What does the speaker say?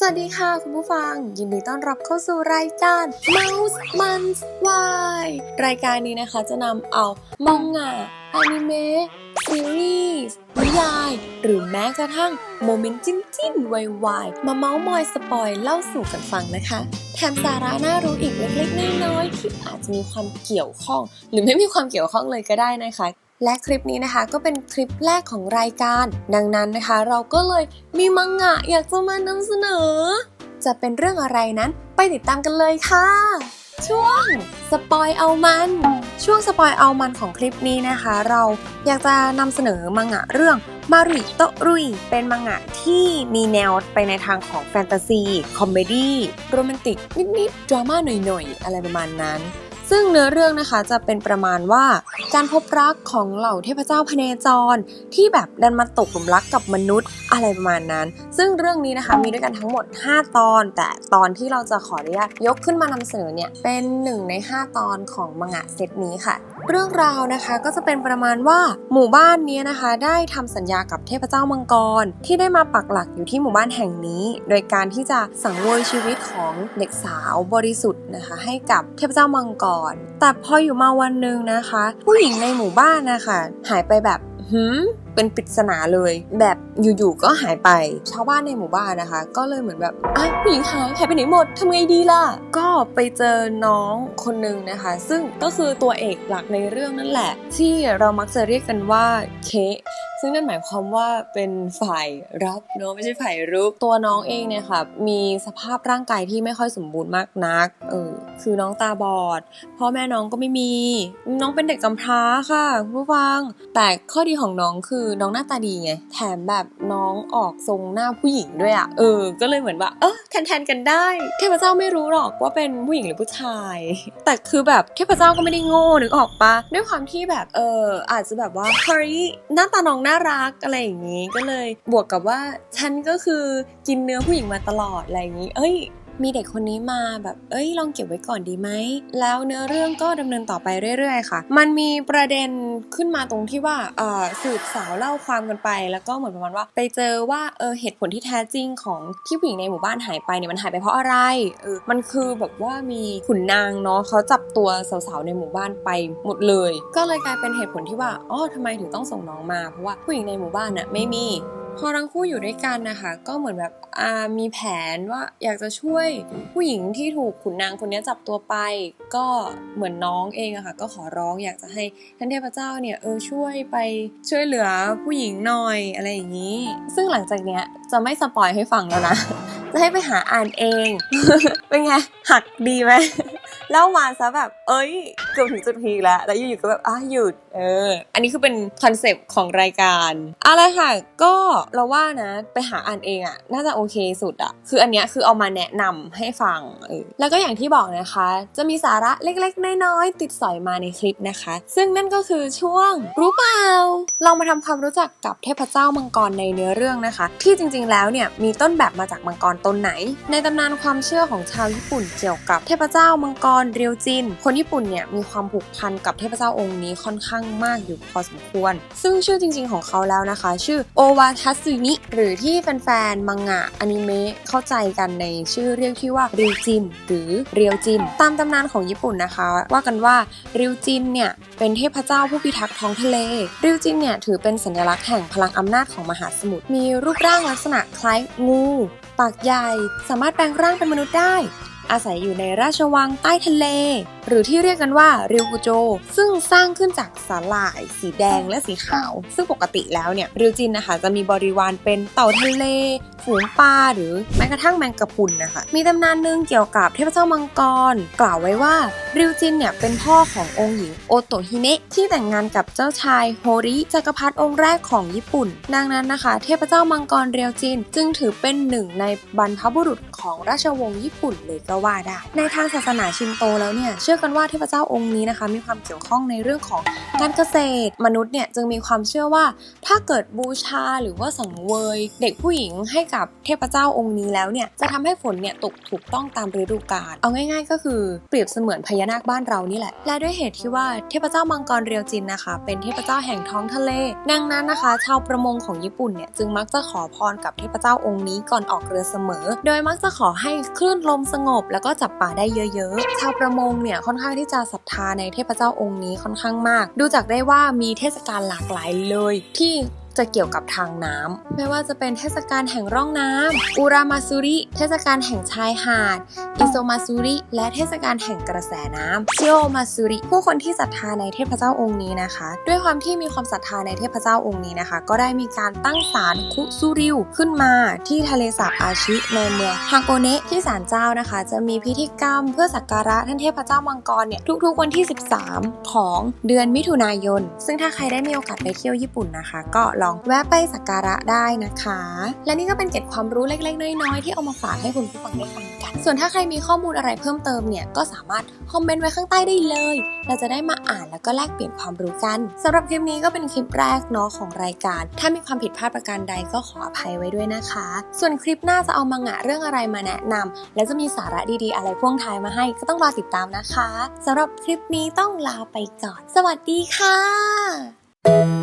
สวัสดีค่ะคุณผู้ฟัง ยินดีต้อนรับเข้าสู่รายการ Mouse Months Why รายการนี้นะคะจะนำเอามังงะอนิเมะซีรีส์นิยาย หรือแม้กระทั่งโมเมนต์จิ้นจิ้นๆวายๆมาเมาส์มอยสปอยเล่าสู่กันฟังนะคะ แถมสาระน่ารู้อีกเล็กๆน้อยๆที่อาจจะมีความเกี่ยวข้อง หรือไม่มีความเกี่ยวข้องเลยก็ได้นะคะ และคลิปนี้นะคะก็เป็นคลิปแรกของรายการ ดังนั้นนะคะ เราก็เลยมีมังงะอยากจะมานำเสนอ จะเป็นเรื่องอะไรนั้นไปติดตามกันเลยค่ะ ช่วงสปอยเอามัน ช่วงสปอยเอามันของคลิปนี้นะคะ เราอยากจะนำเสนอมังงะเรื่องมารุโตรุยเป็นมังงะที่มีแนวไปในทางของแฟนตาซี คอมเมดี้ โรแมนติกนิดๆ ดราม่าหน่อยๆ อะไรประมาณนั้น ซึ่งเนื้อเรื่องนะคะจะเป็นประมาณว่าการพบรักของเหล่าเทพเจ้าพเนจร ที่แบบดันมาตกหลุมรักกับมนุษย์อะไรประมาณนั้น ซึ่งเรื่องนี้นะคะมีด้วยกันทั้งหมด 5 ตอน แต่ตอนที่เราจะขออนุญาตยกขึ้นมานำเสนอเนี่ยเป็นหนึ่งใน 5 ตอนของมังงะเซตนี้ค่ะ เรื่องราวนะคะก็จะเป็นประมาณว่าหมู่บ้านนี้นะคะ ได้ทำสัญญากับเทพเจ้ามังกร ที่ได้มาปักหลักอยู่ที่หมู่บ้านแห่งนี้ โดยการที่จะสังเวยชีวิตของเด็กสาวบริสุทธิ์นะคะ ให้กับเทพเจ้ามังกร แต่พออยู่มาวันหนึ่งนะคะ ผู้หญิงในหมู่บ้านนะคะหายไปแบบ หืมเป็นปริศนาเลย แบบอยู่ๆก็หายไป ชาวบ้านในหมู่บ้านนะคะ ก็เลยเหมือนแบบอ้าวผู้หญิงหายหายไปไหนหมดทำไงดีล่ะ ก็ไปเจอน้องคนหนึ่งนะคะ ซึ่งก็คือตัวเอกหลักในเรื่องนั่นแหละ ที่เรามักจะเรียกกันว่าเค ซึ่งนั่นหมายความว่าเป็นฝ่ายรับเนอะไม่ใช่ฝ่ายรุกตัวน้องเองเนี่ยค่ะมีสภาพร่างกายที่ไม่ค่อยสมบูรณ์มากนักเออคือน้องตาบอดพ่อแม่น้องก็ไม่มี น้องเป็นเด็กกำพร้าค่ะคุณผู้ฟัง แต่ข้อดีของน้องคือน้องหน้าตาดีไงแถมแบบน้องออกทรงหน้าผู้หญิงด้วยอะ่ะเออ ก็เลยเหมือนว่าเออแทนๆกันได้เทพเจ้าไม่รู้หรอกว่าเป็นผู้หญิงหรือผู้ชาย แต่คือแบบเทพเจ้าก็ไม่ได้โง่นึกออกปะด้วยความที่แบบเอออาจจะแบบว่าเฮ้ยหน้าตาน้องน่ารักอะไรอย่างนี้ก็เลยบวกกับว่าฉันก็คือกินเนื้อผู้หญิงมาตลอดอะไรอย่างนี้ เอ้ย มีเด็กคนนี้มาแบบ เอ้ย ลองเก็บไว้ก่อนดีไหม แล้วเนื้อเรื่องก็ดำเนินต่อไปเรื่อยๆ ค่ะ มันมีประเด็นขึ้นมาตรงที่ว่าเอ่อสืบสาวเล่าความกันไป แล้วก็เหมือนประมาณว่า ไปเจอว่าเออเหตุผลที่แท้จริงของที่ผู้หญิงในหมู่บ้านหายไปเนี่ยมันหายไปเพราะอะไรเออมันคือแบบว่ามีขุนนางเนาะเขาจับตัวสาวๆในหมู่บ้านไปหมดเลย ก็เลยกลายเป็นเหตุผลที่ว่าอ๋อทำไมถึงต้องส่งน้องมาเพราะว่าผู้หญิงในหมู่บ้านน่ะไม่มี พอทั้งคู่อยู่ด้วยกันนะคะก็เหมือนแบบมีแผนว่าอยากจะช่วยผู้หญิงที่ถูกขุนนางคนนี้จับตัวไป ก็เหมือนน้องเองอะค่ะก็ขอร้องอยากจะให้ท่านเทพเจ้าเนี่ยเออช่วยไปช่วยเหลือผู้หญิงหน่อยอะไรอย่างนี้ ซึ่งหลังจากเนี้ยจะไม่สปอยให้ฟังแล้วนะ จะให้ไปหาอ่านเอง เป็นไงหักดีไหม เล่ามาซะแบบ เอ้ยเกือบถึงจุดพีคแล้ว แล้วอยู่ๆก็แบบอะหยุด เออ อันนี้คือเป็นคอนเซปต์ของรายการอะไรค่ะ ก็เราว่านะ ไปหาอ่านเองอะน่าจะโอเคสุดอะคืออันเนี้ยคือเอามาแนะนำให้ฟังเออแล้วก็อย่างที่บอกนะคะ จะมีสาระเล็กๆ น้อยๆ ติดสอยมาในคลิปนะคะ ซึ่งนั่นก็คือช่วงรู้เปล่าลองมาทำความรู้จักกับเทพเจ้ามังกรในเนื้อเรื่องนะคะ ที่จริงๆแล้วเนี่ยมีต้นแบบมาจากมังกรตนไหน ในตำนานความเชื่อของชาวญี่ปุ่นเกี่ยวกับเทพเจ้ามังกรเรียวจิน คนญี่ปุ่นเนี่ยมีความผูกพันกับเทพเจ้าองค์นี้ค่อนข้างมากอยู่พอสมควร ซึ่งชื่อจริง ๆ ของเขาแล้วนะคะ ชื่อโอวาทัสึมิหรือที่แฟนๆมังงะอนิเมะเข้าใจกันในชื่อเรียกที่ว่าริวจิน หรือเรียวจิน ตามตำนานของญี่ปุ่นนะคะ ว่ากันว่าริวจินเนี่ยเป็นเทพเจ้าผู้พิทักษ์ท้องทะเลริวจินเนี่ยถือเป็นสัญลักษณ์แห่งพลังอำนาจของมหาสมุทรมีรูปร่างลักษณะคล้ายงู ปากใหญ่ สามารถแปลงร่างเป็นมนุษย์ได้ อาศัยอยู่ในราชวังใต้ทะเล หรือที่เรียกกันว่าริวกุโจ ซึ่งสร้างขึ้นจากสาหร่าย สีแดงและสีขาว ซึ่งปกติแล้วเนี่ยริวจินนะคะจะมีบริวารเป็นเต่าทะเลฝูงปลาหรือแม้กระทั่งแมงกะพรุนนะคะ มีตำนานหนึ่งเกี่ยวกับเทพเจ้ามังกร กล่าวไว้ว่าริวจินเนี่ยเป็นพ่อขององค์หญิงโอโตฮิเนะที่แต่งงานกับเจ้าชายโฮริจักรพรรดิองค์แรกของญี่ปุ่น ดังนั้นนะคะ เทพเจ้ามังกรเรียวจิน จึงถือเป็นหนึ่งในบรรพบุรุษของราชวงศ์ญี่ปุ่นเลยก็ว่าได้ ในทางศาสนาชินโตแล้วเนี่ยเชื่อกันว่าเทพเจ้าองค์นี้นะคะ มีความเกี่ยวข้องในเรื่องของการเกษตร มนุษย์เนี่ยจึงมีความเชื่อว่า ถ้าเกิดบูชาหรือว่าสังเวย เด็กผู้หญิงให้กับเทพเจ้าองค์นี้แล้วเนี่ยจะทำให้ฝนเนี่ยตกถูกต้องตามฤดูกาลเอาง่าย ๆ ก็คือเปรียบเสมือนพญานาคบ้านเรานี่แหละและด้วยเหตุที่ว่าเทพเจ้ามังกรเรียวจินนะคะ เป็นเทพเจ้าแห่งท้องทะเล ดังนั้นนะคะ ชาวประมงของญี่ปุ่นเนี่ยจึงมักจะขอพรกับเทพเจ้าองค์นี้ก่อนออกเรือเสมอ โดยมักจะขอให้คลื่นลมสงบแล้วก็จับปลาได้เยอะๆ ชาวประมงเนี่ยค่อนข้างที่จะศรัทธาในเทพเจ้าองค์นี้ค่อนข้างมาก ดูจากได้ว่ามีเทศกาลหลากหลายเลย ที่ จะเกี่ยวกับทางน้ำ ไม่ว่าจะเป็นเทศกาลแห่งร่องน้ำอุรามาซุริ เทศกาลแห่งชายหาด อิโซมาซุริ และเทศกาลแห่งกระแสน้ำชิโอมาซุริ ผู้คนที่ศรัทธาในเทพเจ้าองค์นี้นะคะ ด้วยความที่มีความศรัทธาในเทพเจ้าองค์นี้นะคะ ก็ได้มีการตั้งศาลคุซุริวขึ้นมาที่ทะเลสาบอาชิในเมืองฮาโกเนะที่ศาลเจ้านะคะ จะมีพิธีกรรมเพื่อสักการะท่านเทพเจ้ามังกรเนี่ยทุกๆวันที่ 13 ของเดือนมิถุนายน ซึ่งถ้าใครได้มีโอกาสไปเที่ยวญี่ปุ่นนะคะ ก็ลองแวะไปสักการะได้นะคะ และนี่ก็เป็นเกร็ดความรู้เล็กๆ น้อยๆ ที่เอามาฝากให้คุณผู้ฟังได้ฟังกัน ส่วนถ้าใครมีข้อมูลอะไรเพิ่มเติมเนี่ยก็สามารถคอมเมนต์ไว้ข้างใต้ได้เลย เราจะได้มาอ่านแล้วก็แลกเปลี่ยนความรู้กันสำหรับคลิปนี้ก็เป็นคลิปแรกเนาะของรายการ ถ้ามีความผิดพลาดประการใดก็ขออภัยไว้ด้วยนะคะ ส่วนคลิปหน้าจะเอามังงะเรื่องอะไรมาแนะนำและจะมีสาระดีๆ อะไรพ่วงท้ายมาให้ก็ต้องรอติดตามนะคะสำหรับคลิปนี้ต้องลาไปก่อน สวัสดีค่ะ